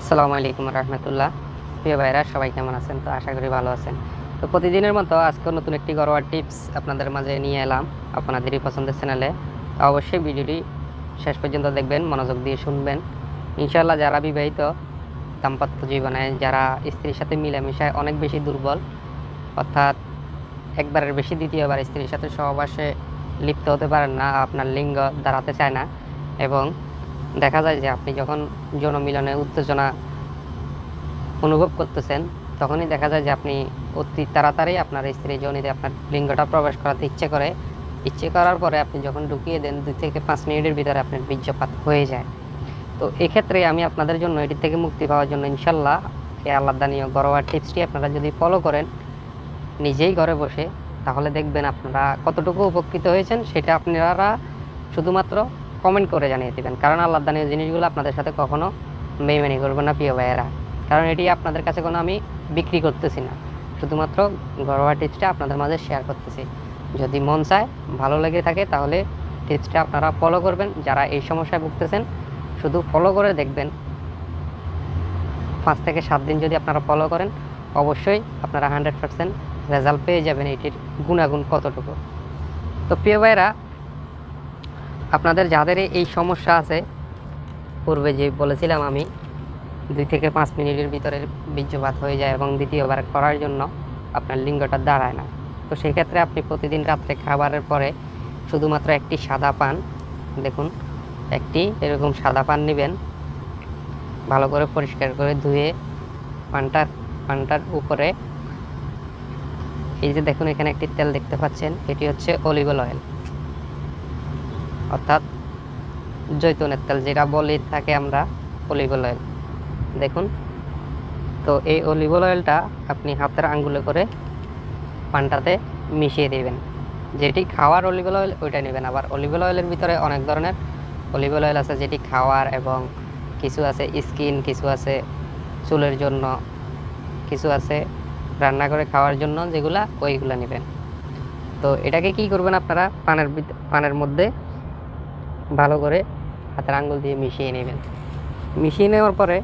আসসালামু আলাইকুম রহমতুল্লাহ। প্রিয় ভাইরা, সবাই কেমন আছেন? তো আশা করি ভালো আছেন। তো প্রতিদিনের মতো আজকে নতুন একটি ঘরোয়া টিপস আপনাদের মাঝে নিয়ে এলাম আপনাদেরই পছন্দের চ্যানেলে অবশ্যই ভিডিওটি শেষ পর্যন্ত দেখবেন, মনোযোগ দিয়ে শুনবেন। ইনশাল্লাহ যারা বিবাহিত, দাম্পত্য জীবনে যারা স্ত্রীর সাথে মিলেমিশায় অনেক বেশি দুর্বল, অর্থাৎ একবারের বেশি দ্বিতীয়বার স্ত্রীর সাথে সহবাসে লিপ্ত হতে পারেন না, আপনার লিঙ্গ দাঁড়াতে চায় না এবং দেখা যায় যে আপনি যখন যৌন উত্তেজনা অনুভব করতেছেন, তখনই দেখা যায় যে আপনি অতি তাড়াতাড়ি আপনার স্ত্রী যৌনিতে আপনার লিঙ্গটা প্রবেশ করাতে ইচ্ছে করে। ইচ্ছে করার পরে আপনি যখন ঢুকিয়ে দেন, দুই থেকে পাঁচ মিনিটের ভিতরে আপনার বীর্যপাত হয়ে যায়। তো এক্ষেত্রে আমি আপনাদের জন্য এটি থেকে মুক্তি পাওয়ার জন্য ইনশাল্লাহ এই আল্লাহ দানীয় ঘরোয়া টিপসটি আপনারা যদি ফলো করেন, নিজেই ঘরে বসে, তাহলে দেখবেন আপনারা কতটুকু উপকৃত হয়েছেন, সেটা আপনারা শুধুমাত্র কমেন্ট করে জানিয়ে দেবেন। কারণ আল্লাহ দানীয় জিনিসগুলো আপনাদের সাথে কখনও বেইমানি করবে না, প্রিয় ভাইয়েরা। কারণ এটি আপনাদের কাছে কোনো আমি বিক্রি করতেছি না। শুধুমাত্র ঘরোয়া টিপসটা আপনাদের মাঝে শেয়ার করতেছি। যদি মন চায়, ভালো লেগে থাকে, তাহলে টিপসটা আপনারা ফলো করবেন। যারা এই সমস্যায় ভুগতেছেন, শুধু ফলো করে দেখবেন। পাঁচ থেকে সাত দিন যদি আপনারা ফলো করেন, অবশ্যই আপনারা হান্ড্রেড পার্সেন্ট রেজাল্ট পেয়ে যাবেন এটির গুণাগুণ কতটুকু। তো প্রিয় ভাইরা আপনাদের যাদের এই সমস্যা আছে, পূর্বে যে বলেছিলাম আমি, দুই থেকে পাঁচ মিনিটের ভিতরে বীর্যপাত হয়ে যায় এবং দ্বিতীয়বার করার জন্য আপনার লিঙ্গটা দাঁড়ায় না। তো সেক্ষেত্রে আপনি প্রতিদিন রাত্রে খাবারের পরে শুধুমাত্র একটি সাদা পান, দেখুন, একটি এরকম সাদা পান নেবেন, ভালো করে পরিষ্কার করে ধুয়ে পানটার পানটার উপরে, এই যে দেখুন এখানে একটি তেল দেখতে পাচ্ছেন, এটি হচ্ছে অলিভ অয়েল। অর্থাৎ জৈতুনের তেল যেটা বলি থাকে আমরা অলিভ অয়েল। দেখুন, তো এই অলিভ অয়েলটা আপনি হাতের আঙ্গুলে করে পানটাতে মিশিয়ে দেবেন। যেটি খাওয়ার অলিভ অয়েল, ওইটা নেবেন। আবার অলিভ অয়েলের ভিতরে অনেক ধরনের অলিভ অয়েল আছে, যেটি খাওয়ার এবং কিছু আছে স্কিন, কিছু আছে চুলের জন্য, কিছু আছে রান্না করে খাওয়ার জন্য যেগুলা ওইগুলো নেবেন। তো এটাকে কি করবেন আপনারা? পানের পানের মধ্যে ভালো করে হাতের আঙ্গুল দিয়ে মিশিয়ে নেবেন। মিশিয়ে নেওয়ার পরে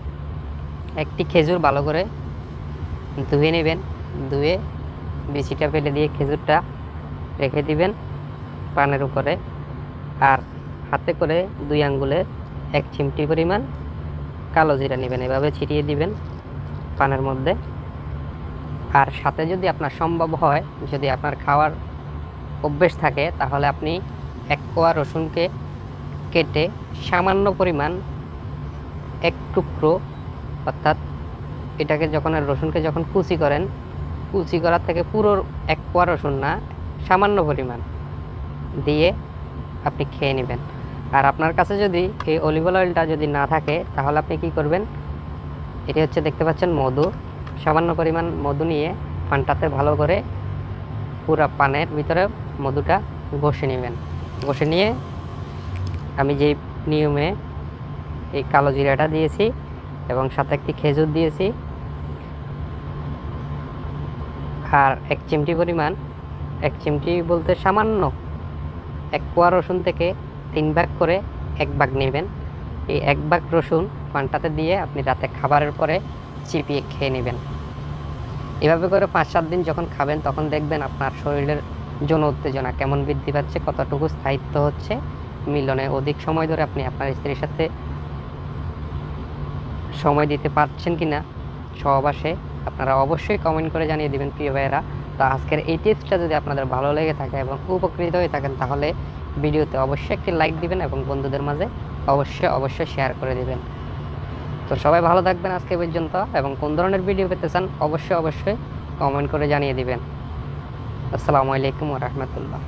একটি খেজুর ভালো করে ধুয়ে নেবেন। ধুয়ে বিচিটা ফেলে দিয়ে খেজুরটা রেখে দিবেন পানের উপরে। আর হাতে করে দুই আঙ্গুলে এক চিমটি পরিমাণ কালো জিরা নেবেন, এভাবে ছিটিয়ে দিবেন পানের মধ্যে। আর সাথে যদি আপনার সম্ভব হয়, যদি আপনার খাওয়ার অভ্যেস থাকে, তাহলে আপনি এক কোয়া রসুনকে কেটে সামান্য পরিমাণ এক টুকরো, অর্থাৎ এটাকে যখন রসুনকে যখন কুচি করেন, কুচি করার থেকে পুরো এক কোয়া রসুন না, সামান্য পরিমাণ দিয়ে আপনি খেয়ে নেবেন। আর আপনার কাছে যদি এই অলিভ অয়েলটা যদি না থাকে, তাহলে আপনি কি করবেন? এটি হচ্ছে দেখতে পাচ্ছেন মধু। সামান্য পরিমাণ মধু নিয়ে পানটাতে ভালো করে পুরো পানের ভিতরে মধুটা ঘষে নেবেন। ঘষে নিয়ে আমি যে নিয়মে এই কালো জিরাটা দিয়েছি এবং সাথে একটি খেজুর দিয়েছি। আর এক চিমটি পরিমাণ, এক চিমটি বলতে সামান্য এক কোয়া রসুন থেকে তিন ভাগ করে এক ভাগ নেবেন। এই এক ভাগ রসুন পানটাতে দিয়ে আপনি রাতে খাবারের পরে চিপিয়ে খেয়ে নেবেন। এভাবে করে পাঁচ সাত দিন যখন খাবেন, তখন দেখবেন আপনার শরীরের যৌন উত্তেজনা কেমন বৃদ্ধি পাচ্ছে, কতটুকু স্থায়িত্ব হচ্ছে মিলনে। অধিক সময় ধরে আপনি আপনার স্ত্রীর সাথে সময় দিতে পারছেন কি না সহবাসে আপনারা অবশ্যই কমেন্ট করে জানিয়ে দিবেন, প্রিয় ভাইয়েরা। তো আজকের এই টিপসটা যদি আপনাদের ভালো লেগে থাকে এবং উপকৃত হয়ে থাকেন, তাহলে ভিডিওতে অবশ্যই একটি লাইক দিবেন এবং বন্ধুদের মাঝে অবশ্যই অবশ্যই শেয়ার করে দিবেন। তো সবাই ভালো থাকবেন আজকে পর্যন্ত এবং কোন ধরনের ভিডিও পেতে চান, অবশ্যই অবশ্যই কমেন্ট করে জানিয়ে দিবেন। আসসালামু আলাইকুম রহমতুল্লাহ।